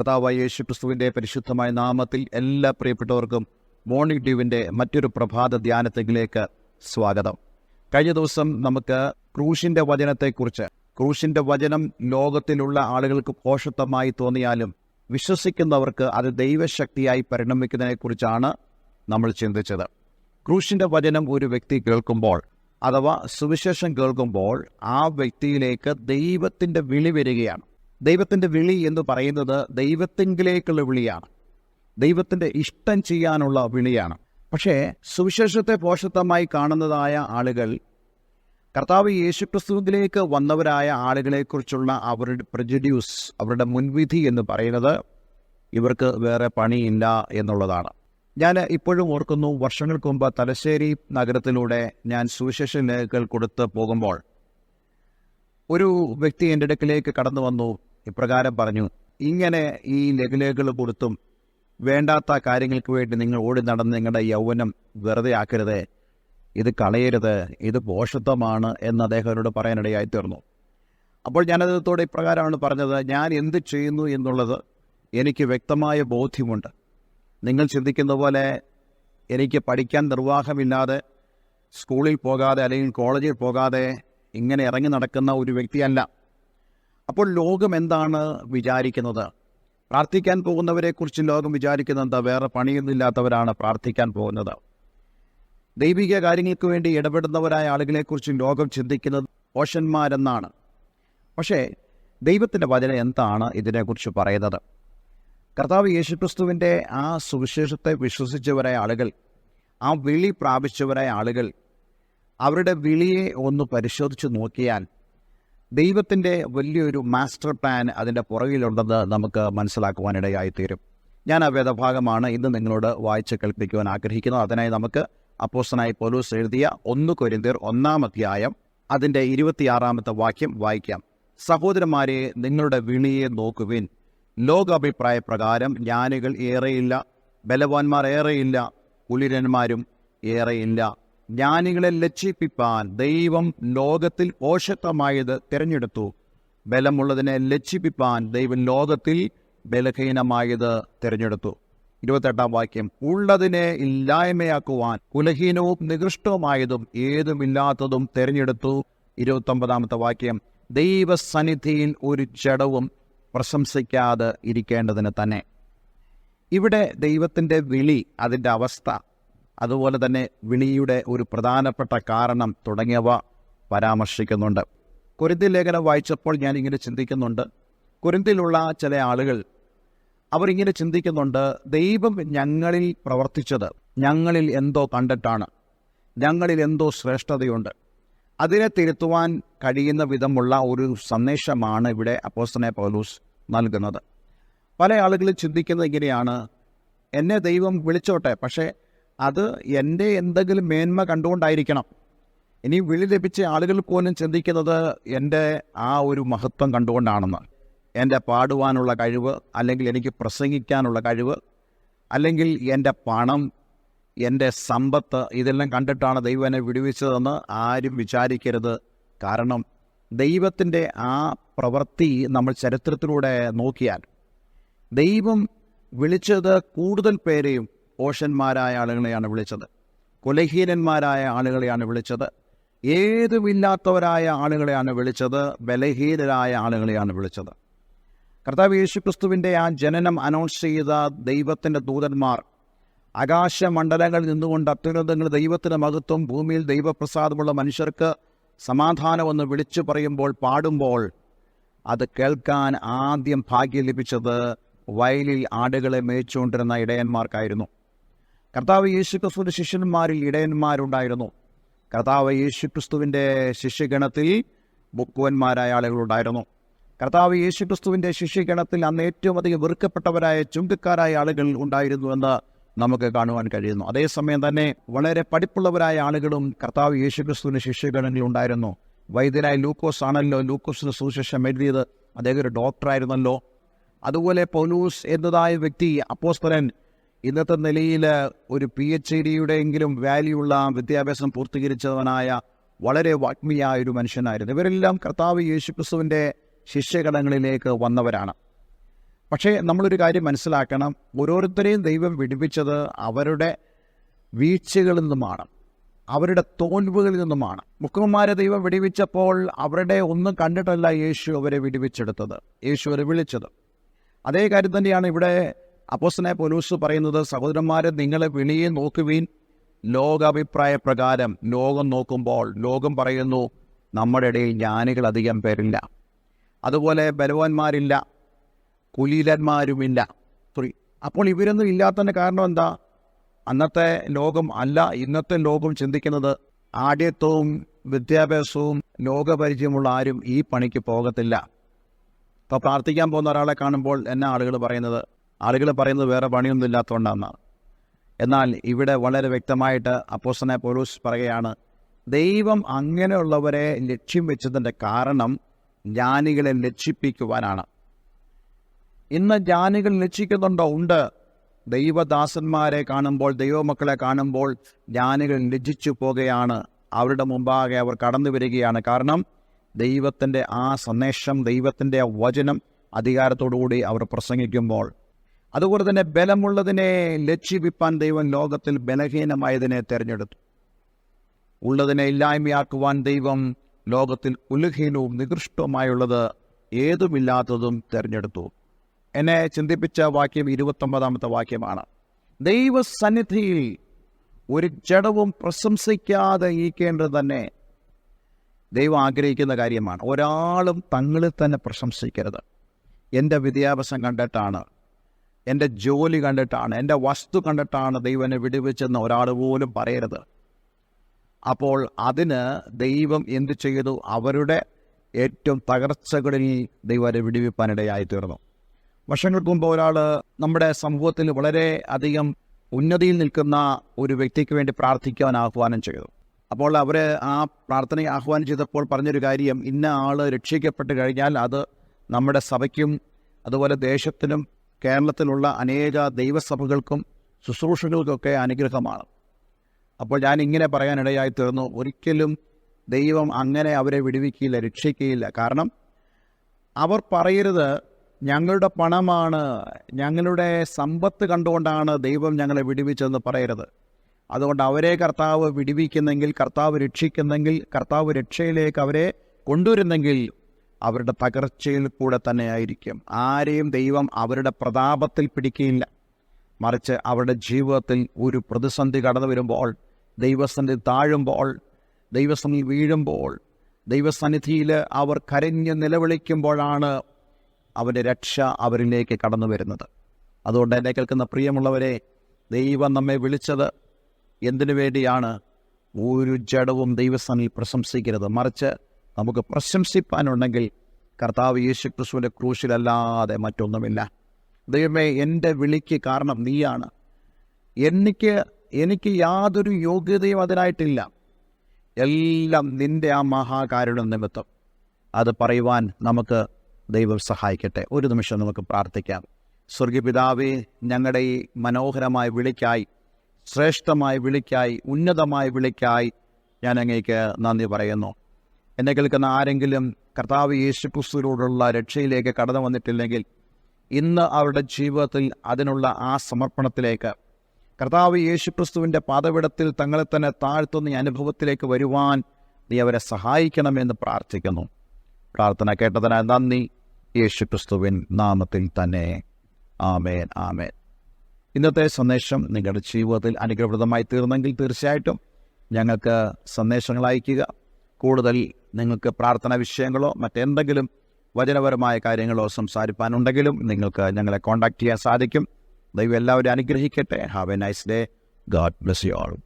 കർത്താവായ യേശു ക്രിസ്തുവിന്റെ പരിശുദ്ധമായ നാമത്തിൽ എല്ലാ പ്രിയപ്പെട്ടവർക്കും മോർണിംഗ് ഡ്യൂവിന്റെ മറ്റൊരു പ്രഭാത ധ്യാനത്തിലേക്ക് സ്വാഗതം. കഴിഞ്ഞ ദിവസം നമുക്ക് ക്രൂശിന്റെ വചനത്തെക്കുറിച്ച് ക്രൂശിന്റെ വചനം ലോകത്തിലുള്ള ആളുകൾക്ക് പോഷത്വമായി തോന്നിയാലും വിശ്വസിക്കുന്നവർക്ക് അത് ദൈവശക്തിയായി പരിണമിക്കുന്നതിനെക്കുറിച്ചാണ് നമ്മൾ ചിന്തിച്ചത്. ക്രൂശിന്റെ വചനം ഒരു വ്യക്തി കേൾക്കുമ്പോൾ അഥവാ സുവിശേഷം കേൾക്കുമ്പോൾ ആ വ്യക്തിയിലേക്ക് ദൈവത്തിന്റെ വിളി വരികയാണ്. ദൈവത്തിന്റെ വിളി എന്ന് പറയുന്നത് ദൈവത്തിങ്കിലേക്കുള്ള വിളിയാണ്. ദൈവത്തിന്റെ ഇഷ്ടം ചെയ്യാനുള്ള വിളിയാണ്. പക്ഷേ സുവിശേഷത്തെ പോഷത്വമായി കാണുന്നതായ ആളുകൾ കർത്താവ് യേശുക്രിസ്തുവിലേക്ക് വന്നവരായ ആളുകളെക്കുറിച്ചുള്ള അവരുടെ പ്രജഡ്യൂസ് അവരുടെ മുൻവിധി എന്ന് പറയുന്നത് ഇവർക്ക് വേറെ പണിയില്ല എന്നുള്ളതാണ്. ഞാൻ ഇപ്പോഴും ഓർക്കുന്നു വർഷങ്ങൾക്ക് മുമ്പ് തലശ്ശേരി നഗരത്തിലൂടെ ഞാൻ സുവിശേഷ ലേഖകൾ കൊടുത്ത് പോകുമ്പോൾ ഒരു വ്യക്തി എന്റെ അടുക്കിലേക്ക് കടന്നു വന്നു ഇപ്രകാരം പറഞ്ഞു ഇങ്ങനെ ഈ ലഘുലേഖകൾ കൊടുത്തും വേണ്ടാത്ത കാര്യങ്ങൾക്ക് വേണ്ടി നിങ്ങൾ ഓടി നടന്ന് നിങ്ങളുടെ യൗവനം വെറുതെ ആക്കരുത്. ഇത് കളയരുത്. ഇത് പോഷത്വമാണ് എന്ന് അദ്ദേഹത്തിനോട് പറയാനിടയായി തീർന്നു. അപ്പോൾ ഞാനതോടെ ഇപ്രകാരമാണ് പറഞ്ഞത് ഞാൻ എന്ത് ചെയ്യുന്നു എന്നുള്ളത് എനിക്ക് വ്യക്തമായ ബോധ്യമുണ്ട്. നിങ്ങൾ ചിന്തിക്കുന്ന പോലെ എനിക്ക് പഠിക്കാൻ നിർവാഹമില്ലാതെ സ്കൂളിൽ പോകാതെ അല്ലെങ്കിൽ കോളേജിൽ പോകാതെ ഇങ്ങനെ ഇറങ്ങി നടക്കുന്ന ഒരു വ്യക്തിയല്ല. അപ്പോൾ ലോകം എന്താണ് വിചാരിക്കുന്നത്? പ്രാർത്ഥിക്കാൻ പോകുന്നവരെക്കുറിച്ച് ലോകം വിചാരിക്കുന്നത് എന്താ? വേറെ പണിയൊന്നുമില്ലാത്തവരാണ് പ്രാർത്ഥിക്കാൻ പോകുന്നത്. ദൈവിക കാര്യങ്ങൾക്ക് വേണ്ടി ഇടപെടുന്നവരായ ആളുകളെക്കുറിച്ച് ലോകം ചിന്തിക്കുന്നത് ഓഷന്മാരെന്നാണ് പക്ഷേ ദൈവത്തിന്റെ വചനം എന്താണ് ഇതിനെക്കുറിച്ച് പറയുന്നത്? കർത്താവ് യേശുക്രിസ്തുവിന്റെ ആ സുവിശേഷത്തെ വിശ്വസിച്ചവരായ ആളുകൾ ആ വിളി പ്രാപിച്ചവരായ ആളുകൾ അവരുടെ വിളിയെ ഒന്ന് പരിശോധിച്ച് നോക്കിയാൽ ദൈവത്തിന്റെ വലിയൊരു മാസ്റ്റർ പ്ലാൻ അതിന്റെ പുറകിലുണ്ടെന്ന് നമുക്ക് മനസ്സിലാക്കുവാനിടയായിത്തീരും ഞാൻ ആ വേദഭാഗമാണ് ഇന്ന് നിങ്ങളോട് വായിച്ച് കേൾപ്പിക്കുവാൻ ആഗ്രഹിക്കുന്നത്. അതിനായി നമുക്ക് അപ്പോസ്റ്റനായി പോലൂസ് എഴുതിയ ഒന്ന് കൊരിന്തിർ ഒന്നാം അധ്യായം അതിന്റെ ഇരുപത്തിയാറാമത്തെ വാക്യം വായിക്കാം. സഹോദരന്മാരെ നിങ്ങളുടെ വിളിയെ നോക്കുവിൻ. ലോകാഭിപ്രായ പ്രകാരം ജ്ഞാനികൾ ഏറെയില്ല. ബലവാന്മാർ ഏറെയില്ല. കുളിരന്മാരും ഏറെയില്ല. ജ്ഞാനികളെ ലജ്ജിപ്പിപ്പാൻ ദൈവം ലോകത്തിൽ പോഷത്വമായത് തിരഞ്ഞെടുത്തു. ബലമുള്ളതിനെ ലജ്ജിപ്പിപ്പാൻ ദൈവം ലോകത്തിൽ ബലഹീനമായത് തിരഞ്ഞെടുത്തു. ഇരുപത്തെട്ടാം വാക്യം ഉള്ളതിനെ ഇല്ലായ്മയാക്കുവാൻ കുലഹീനവും നികൃഷ്ടവുമായതും ഏതുമില്ലാത്തതും തിരഞ്ഞെടുത്തു. ഇരുപത്തൊമ്പതാമത്തെ വാക്യം ദൈവസന്നിധിയിൽ ഒരു ചടവും പ്രശംസിക്കാതെ ഇരിക്കേണ്ടതിന് തന്നെ. ഇവിടെ ദൈവത്തിന്റെ വിളി അതിന്റെ അവസ്ഥ അതുപോലെ തന്നെ വിളിയുടെ ഒരു പ്രധാനപ്പെട്ട കാരണം തുടങ്ങിയവ പരാമർശിക്കുന്നുണ്ട്. കുരുന്തി ലേഖനം വായിച്ചപ്പോൾ ഞാൻ ഇങ്ങനെ ചിന്തിക്കുന്നുണ്ട്. കുരുന്തിലുള്ള ചില ആളുകൾ അവരിങ്ങനെ ചിന്തിക്കുന്നുണ്ട് ദൈവം ഞങ്ങളിൽ പ്രവർത്തിച്ചത് ഞങ്ങളിൽ എന്തോ കണ്ടിട്ടാണ് ഞങ്ങളിൽ എന്തോ ശ്രേഷ്ഠതയുണ്ട്. അതിനെ തിരുത്തുവാൻ കഴിയുന്ന വിധമുള്ള ഒരു സന്ദേശമാണ് ഇവിടെ അപ്പോസ്തനെ പൗലൂസ് നൽകുന്നത്. പല ആളുകളും ചിന്തിക്കുന്നത് ഇങ്ങനെയാണ് എന്നെ ദൈവം വിളിച്ചോട്ടെ പക്ഷേ അത് എന്റെ എന്തെങ്കിലും മേന്മ കണ്ടുകൊണ്ടായിരിക്കണം. ഇനി വിളി ലഭിച്ച ആളുകൾ പോലും ചിന്തിക്കുന്നത് എന്റെ ആ ഒരു മഹത്വം കണ്ടുകൊണ്ടാണെന്ന്. എന്റെ പാടുവാനുള്ള കഴിവ് അല്ലെങ്കിൽ എനിക്ക് പ്രസംഗിക്കാനുള്ള കഴിവ് അല്ലെങ്കിൽ എന്റെ പണം എന്റെ സമ്പത്ത് ഇതെല്ലാം കണ്ടിട്ടാണ് ദൈവം എന്നെ വിടുവിച്ചതെന്ന് ആരും വിചാരിക്കരുത്. കാരണം ദൈവത്തിന്റെ ആ പ്രവൃത്തി നമ്മൾ ചരിത്രത്തിലൂടെ നോക്കിയാൽ ദൈവം വിളിച്ചത് കൂടുതൽ പേരെയും ഓഷന്മാരായ ആളുകളെയാണ് വിളിച്ചത്. കുലഹീനന്മാരായ ആളുകളെയാണ് വിളിച്ചത്. ഏതുമില്ലാത്തവരായ ആളുകളെയാണ് വിളിച്ചത്. ബലഹീനരായ ആളുകളെയാണ് വിളിച്ചത്. കർത്താവ് യേശുക്രിസ്തുവിന്റെ ആ ജനനം അനൗൺസ് ചെയ്ത ദൈവത്തിന്റെ ദൂതന്മാർ ആകാശമണ്ഡലങ്ങളിൽ നിന്നുകൊണ്ട് അത്യുന്നതങ്ങൾ ദൈവത്തിന്റെ മഹത്വം ഭൂമിയിൽ ദൈവപ്രസാദമുള്ള മനുഷ്യർക്ക് സമാധാനമെന്ന് വിളിച്ചു പറയുമ്പോൾ പാടുമ്പോൾ അത് കേൾക്കാൻ ആദ്യം ഭാഗ്യം ലഭിച്ചത് വയലിൽ ആടുകളെ മേയിച്ചുകൊണ്ടിരുന്ന ഇടയന്മാർക്കായിരുന്നു. കർത്താവ് യേശുക്രിസ്തുവിന്റെ ശിഷ്യന്മാരിൽ ഇടയന്മാരുണ്ടായിരുന്നു. കർത്താവ് യേശുക്രിസ്തുവിന്റെ ശിഷ്യഗണത്തിൽ ബുക്കുവന്മാരായ ആളുകളുണ്ടായിരുന്നു കർത്താവ് യേശുക്രിസ്തുവിന്റെ ശിഷ്യഗണത്തിൽ അന്ന് ഏറ്റവും അധികം വെറുക്കപ്പെട്ടവരായ ചുങ്കക്കാരായ ആളുകൾ ഉണ്ടായിരുന്നു എന്ന് നമുക്ക് കാണുവാൻ കഴിയുന്നു. അതേസമയം തന്നെ വളരെ പഠിപ്പുള്ളവരായ ആളുകളും കർത്താവ് യേശുക്രിസ്തുവിന്റെ ശിഷ്യഗണങ്ങളിൽ ഉണ്ടായിരുന്നു. വൈദ്യനായ ലൂക്കോസ് ആണല്ലോ ലൂക്കോസിന് സുവിശേഷം എഴുതിയത്. അദ്ദേഹം ഒരു ഡോക്ടറായിരുന്നല്ലോ. അതുപോലെ പൗലൂസ് എന്നതായ വ്യക്തി അപ്പോസ്തലൻ ഇന്നത്തെ നിലയിൽ ഒരു പി എച്ച് ഡിയുടെയെങ്കിലും വാല്യുള്ള വിദ്യാഭ്യാസം പൂർത്തീകരിച്ചവനായ വളരെ വാഗ്മിയായ ഒരു മനുഷ്യനായിരുന്നു. ഇവരെല്ലാം കർത്താവ് യേശുക്രിസ്തുവിന്റെ ശിഷ്യഗണങ്ങളിലേക്ക് വന്നവരാണ്. പക്ഷേ നമ്മളൊരു കാര്യം മനസ്സിലാക്കണം. ഓരോരുത്തരെയും ദൈവം വിടിപ്പിച്ചത് അവരുടെ വീഴ്ചകളിൽ നിന്നുമാണ്. അവരുടെ തോൽവുകളിൽ നിന്നുമാണ്. മുക്കുമാരെ ദൈവം വിടിവിച്ചപ്പോൾ അവരുടെ ഒന്നും കണ്ടിട്ടല്ല യേശു അവരെ വിടിവിച്ചെടുത്തത്. യേശു അവരെ വിളിച്ചത്. അതേ കാര്യം തന്നെയാണ് ഇവിടെ അപ്പോസ്തലനായ പൊലൂസ് പറയുന്നത് സഹോദരന്മാരെ നിങ്ങളെ വിളിയെ നോക്കുവീൻ. ലോകാഭിപ്രായ പ്രകാരം ലോകം നോക്കുമ്പോൾ ലോകം പറയുന്നു നമ്മുടെ ഇടയിൽ ജ്ഞാനികൾ അധികം പേരില്ല. അതുപോലെ ബലവാന്മാരില്ല കുലീലന്മാരുമില്ല. സോറി അപ്പോൾ ഇവരൊന്നും ഇല്ലാത്തതിന്റെ കാരണം എന്താ? അന്നത്തെ ലോകം അല്ല ഇന്നത്തെ ലോകം ചിന്തിക്കുന്നത് ആഢ്യത്വവും വിദ്യാഭ്യാസവും ലോകപരിചയമുള്ള ആരും ഈ പണിക്ക് പോകത്തില്ല. ഇപ്പോൾ പ്രാർത്ഥിക്കാൻ പോകുന്ന ഒരാളെ കാണുമ്പോൾ എന്നെ ആളുകൾ പറയുന്നത് ആളുകൾ പറയുന്നത് വേറെ പണിയൊന്നും ഇല്ലാത്തതുകൊണ്ടാണെന്നാണ് എന്നാൽ ഇവിടെ വളരെ വ്യക്തമായിട്ട് അപ്പോസനെ പോലൂസ് പറയുകയാണ് ദൈവം അങ്ങനെയുള്ളവരെ ലക്ഷ്യം വെച്ചതിന്റെ കാരണം ജ്ഞാനികളെ ലക്ഷിപ്പിക്കുവാനാണ്. ഇന്ന് ജ്ഞാനികൾ ലക്ഷിക്കുന്നുണ്ടോ? ഉണ്ട്. ദൈവദാസന്മാരെ കാണുമ്പോൾ ദൈവമക്കളെ കാണുമ്പോൾ ജ്ഞാനികൾ ലജ്ജിച്ചു പോകുകയാണ്. അവരുടെ മുമ്പാകെ അവർ കടന്നു വരികയാണ്. കാരണം ദൈവത്തിന്റെ ആ സന്ദേശം ദൈവത്തിന്റെ വചനം അധികാരത്തോടുകൂടി അവർ പ്രസംഗിക്കുമ്പോൾ അതുപോലെ തന്നെ ബലമുള്ളതിനെ ലക്ഷ്യവിപ്പാൻ ദൈവം ലോകത്തിൽ ബലഹീനമായതിനെ തിരഞ്ഞെടുത്തു. ഉള്ളതിനെ ഇല്ലായ്മയാക്കുവാൻ ദൈവം ലോകത്തിൽ ഉലഹീനവും നികൃഷ്ടവുമായുള്ളത് ഏതുമില്ലാത്തതും തിരഞ്ഞെടുത്തു. എന്നെ ചിന്തിപ്പിച്ച വാക്യം ഇരുപത്തൊമ്പതാമത്തെ വാക്യമാണ്. ദൈവസന്നിധിയിൽ ഒരു ജഡവും പ്രശംസിക്കാതെ ഇരിക്കേണ്ടത് തന്നെ ദൈവം ആഗ്രഹിക്കുന്ന കാര്യമാണ്. ഒരാളും തങ്ങളിൽ തന്നെ പ്രശംസിക്കരുത്. എന്റെ വിദ്യാഭ്യാസം കണ്ടിട്ടാണ് എന്റെ ജോലി കണ്ടിട്ടാണ് എന്റെ വസ്തു കണ്ടിട്ടാണ് ദൈവനെ വിടുവിച്ചെന്ന് ഒരാൾ പോലും പറയരുത്. അപ്പോൾ അതിന് ദൈവം എന്തു ചെയ്തു? അവരുടെ ഏറ്റവും തകർച്ചകളിൽ ദൈവം അവരെ വിടുവിപ്പാനിടയായി തീർന്നു വർഷങ്ങൾക്ക് മുമ്പ് ഒരാൾ നമ്മുടെ സമൂഹത്തിൽ വളരെ അധികം ഉന്നതിയിൽ നിൽക്കുന്ന ഒരു വ്യക്തിക്ക് വേണ്ടി പ്രാർത്ഥിക്കാൻ ആഹ്വാനം ചെയ്തു. അപ്പോൾ അവർ ആ പ്രാർത്ഥനയെ ആഹ്വാനം ചെയ്തപ്പോൾ പറഞ്ഞൊരു കാര്യം ഇന്ന ആൾ രക്ഷിക്കപ്പെട്ട് കഴിഞ്ഞാൽ അത് നമ്മുടെ സഭയ്ക്കും അതുപോലെ ദേശത്തിനും കേരളത്തിലുള്ള അനേക ദൈവസഭകൾക്കും ശുശ്രൂഷകൾക്കൊക്കെ അനുഗ്രഹമാണ്. അപ്പോൾ ഞാൻ ഇങ്ങനെ പറയാനിടയായി തീർന്നു. ഒരിക്കലും ദൈവം അങ്ങനെ അവരെ വിടുവിക്കുകയില്ല രക്ഷിക്കുകയില്ല. കാരണം അവർ പറയരുത് ഞങ്ങളുടെ പണമാണ് ഞങ്ങളുടെ സമ്പത്ത് കണ്ടുകൊണ്ടാണ് ദൈവം ഞങ്ങളെ വിടുവിച്ചതെന്ന് പറയരുത്. അതുകൊണ്ട് അവരെ കർത്താവ് വിടുവിക്കുന്നെങ്കിൽ കർത്താവ് രക്ഷിക്കുന്നെങ്കിൽ കർത്താവ് രക്ഷയിലേക്ക് അവരെ കൊണ്ടുവരുന്നെങ്കിൽ അവരുടെ തകർച്ചയിൽ കൂടെ തന്നെ ആയിരിക്കും. ആരെയും ദൈവം അവരുടെ പ്രതാപത്തിൽ പിടിക്കുകയില്ല. മറിച്ച് അവരുടെ ജീവിതത്തിൽ ഒരു പ്രതിസന്ധി കടന്നു വരുമ്പോൾ ദൈവസന്ധി താഴുമ്പോൾ ദൈവസന്ധി വീഴുമ്പോൾ ദൈവസന്നിധിയിൽ അവർ കരഞ്ഞ് നിലവിളിക്കുമ്പോഴാണ് അവന്റെ രക്ഷ അവരിലേക്ക് കടന്നു വരുന്നത്. അതുകൊണ്ട് എന്നെ കേൾക്കുന്ന പ്രിയമുള്ളവരെ ദൈവം നമ്മെ വിളിച്ചത് എന്തിനു വേണ്ടിയാണ്? ഒരു ജഡവും ദൈവസ്ഥാനിൽ പ്രശംസിക്കരുത്. മറിച്ച് നമുക്ക് പ്രശംസിപ്പാനുണ്ടെങ്കിൽ കർത്താവ് യേശു ക്രിസ്തുവിന്റെ ക്രൂശിലല്ലാതെ മറ്റൊന്നുമില്ല. ദൈവമേ എന്റെ വിളിക്ക് കാരണം നീയാണ്. എനിക്ക് എനിക്ക് യാതൊരു യോഗ്യതയും അതിനായിട്ടില്ല. എല്ലാം നിന്റെ ആ മഹാകാരുണ നിമിത്തം. അത് പറയുവാൻ നമുക്ക് ദൈവം സഹായിക്കട്ടെ. ഒരു നിമിഷം നമുക്ക് പ്രാർത്ഥിക്കാം. സ്വർഗപിതാവേ ഞങ്ങളുടെ ഈ മനോഹരമായ വിളിക്കായി ശ്രേഷ്ഠമായ വിളിക്കായി ഉന്നതമായ വിളിക്കായി ഞാൻ അങ്ങേക്ക് നന്ദി പറയുന്നു. എന്നെ കേൾക്കുന്ന ആരെങ്കിലും കർത്താവ് യേശു ക്രിസ്തുവിനോടുള്ള രക്ഷയിലേക്ക് കടന്നു വന്നിട്ടില്ലെങ്കിൽ ഇന്ന് അവരുടെ ജീവിതത്തിൽ അതിനുള്ള ആ സമർപ്പണത്തിലേക്ക്. കർത്താവ് യേശു ക്രിസ്തുവിന്റെ പാതവിടത്തിൽ തങ്ങളെ തന്നെ താഴ്ത്തുന്ന അനുഭവത്തിലേക്ക് വരുവാൻ നീ അവരെ സഹായിക്കണമെന്ന് പ്രാർത്ഥിക്കുന്നു. പ്രാർത്ഥന കേട്ടതിന് നന്ദി. യേശു ക്രിസ്തുവിൻ നാമത്തിൽ തന്നെ. ആമേൻ ആമേൻ. ഇന്നത്തെ സന്ദേശം നിങ്ങളുടെ ജീവിതത്തിൽ അനുഗ്രഹപ്രദമായി തീർന്നെങ്കിൽ തീർച്ചയായിട്ടും ഞങ്ങൾക്ക് സന്ദേശങ്ങൾ അയയ്ക്കുക. കൂടുതൽ നിങ്ങൾക്ക് പ്രാർത്ഥന വിഷയങ്ങളോ മറ്റെന്തെങ്കിലും വചനപരമായ കാര്യങ്ങളോ സംസാരിപ്പാനുണ്ടെങ്കിലും നിങ്ങൾക്ക് ഞങ്ങളെ കോൺടാക്ട് ചെയ്യാൻ സാധിക്കും. ദൈവം എല്ലാവരും അനുഗ്രഹിക്കട്ടെ. Have a nice day God bless you all